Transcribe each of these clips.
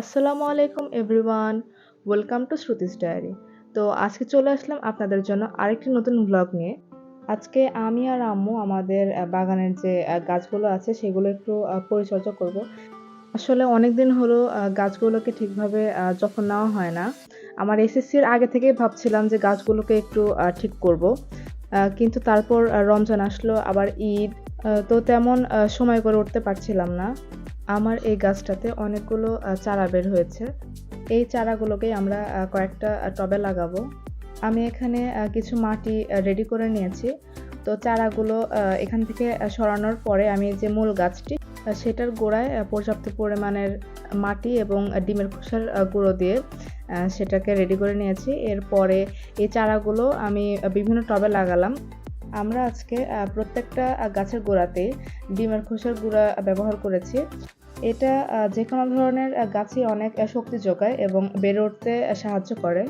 আসসালামু আলাইকুম everyone, welcome to Shruti's diary. তো আজকে চলে আসলাম আপনাদের জন্য আরেকটি নতুন ব্লগ নিয়ে। আজকে আমি আর আম্মু আমাদের বাগানের যে গাছগুলো আছে সেগুলো একটু পরিচর্যা করব। আসলে অনেক দিন হলো গাছগুলোকে ঠিকভাবে যত্ন নেওয়া হয় না। আমার এসএসসির আগে থেকেই ভাবছিলাম যে গাছগুলোকে একটু ঠিক করব। কিন্তু তারপর রমজান আসলো, আবার ঈদ তো তেমন সময় করে উঠতে পারছিলাম না। আমার এই গাছটাতে অনেকগুলো চারা বের হয়েছে। এই চারাগুলোকেই আমরা কয়েকটা টবে লাগাবো। আমি এখানে কিছু মাটি রেডি করে নিয়েছি। তো চারাগুলো এখান থেকে সরানোর পরে আমি যে মূল গাছটি সেটার গোড়ায় পর্যাপ্ত পরিমাণের মাটি এবং ডিমের খোসার গুঁড়ো দিয়ে সেটাকে রেডি করে নিয়েছি। এরপরে এই চারাগুলো আমি বিভিন্ন টবে লাগালাম। আমরা আজকে প্রত্যেকটা গাছের গোড়াতে ডিমের খোসার গুঁড়া ব্যবহার করেছি। এটা যে কোনো ধরনের গাছই অনেক শক্তি যোগায় এবং বেড়ে উঠতে সাহায্য করে।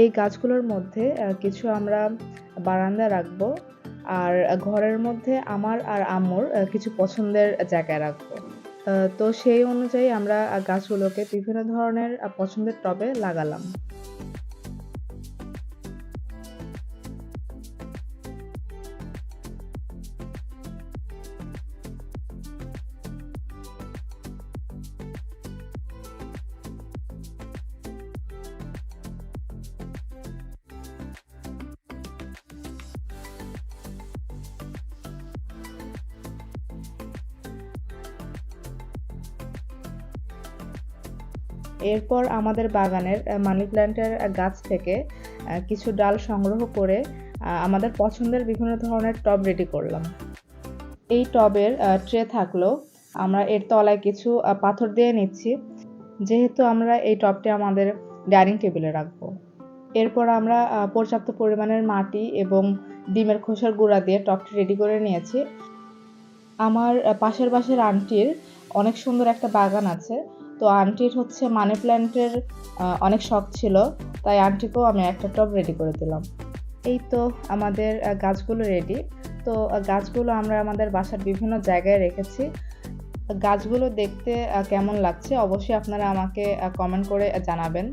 এই গাছগুলোর মধ্যে কিছু আমরা বারান্দা রাখব আর ঘরের মধ্যে আমার আর আম্মুর কিছু পছন্দের জায়গায় রাখব। তো সেই অনুযায়ী আমরা গাছগুলোকে বিভিন্ন ধরনের পছন্দের টবে লাগালাম। এরপর আমাদের বাগানের মানি প্ল্যান্টের গাছ থেকে কিছু ডাল সংগ্রহ করে আমাদের পছন্দের বিভিন্ন ধরনের টব রেডি করলাম। এই টবের ট্রে থাকল। আমরা এর তলায় কিছু পাথর দিয়ে নিচ্ছি। যেহেতু আমরা এই টবটি আমাদের ডাইনিং টেবিলে রাখব। এরপর আমরা পর্যাপ্ত পরিমাণের মাটি এবং ডিমের খোসার গুঁড়া দিয়ে টবটি রেডি করে নিয়েছি। আমার পাশের বাসার আন্টির অনেক সুন্দর একটা বাগান আছে। তো আন্টির হচ্ছে মানি প্ল্যান্টের অনেক শখ ছিল, তাই আন্টিকেও আমি একটা টব রেডি করে দিলাম। এই তো আমাদের গাছগুলো রেডি তো গাছগুলো আমরা আমাদের বাসার বিভিন্ন জায়গায় রেখেছি। গাছগুলো দেখতে কেমন লাগছে অবশ্যই আপনারা আমাকে কমেন্ট করে জানাবেন।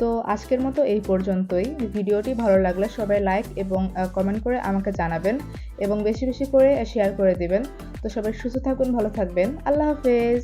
তো আজকের মতো এই পর্যন্তই। ভিডিওটি ভালো লাগলে সবাই লাইক এবং কমেন্ট করে আমাকে জানাবেন এবং বেশি বেশি করে শেয়ার করে দিবেন। তো সবাই সুস্থ থাকুন, ভালো থাকবেন। আল্লাহ হাফেজ।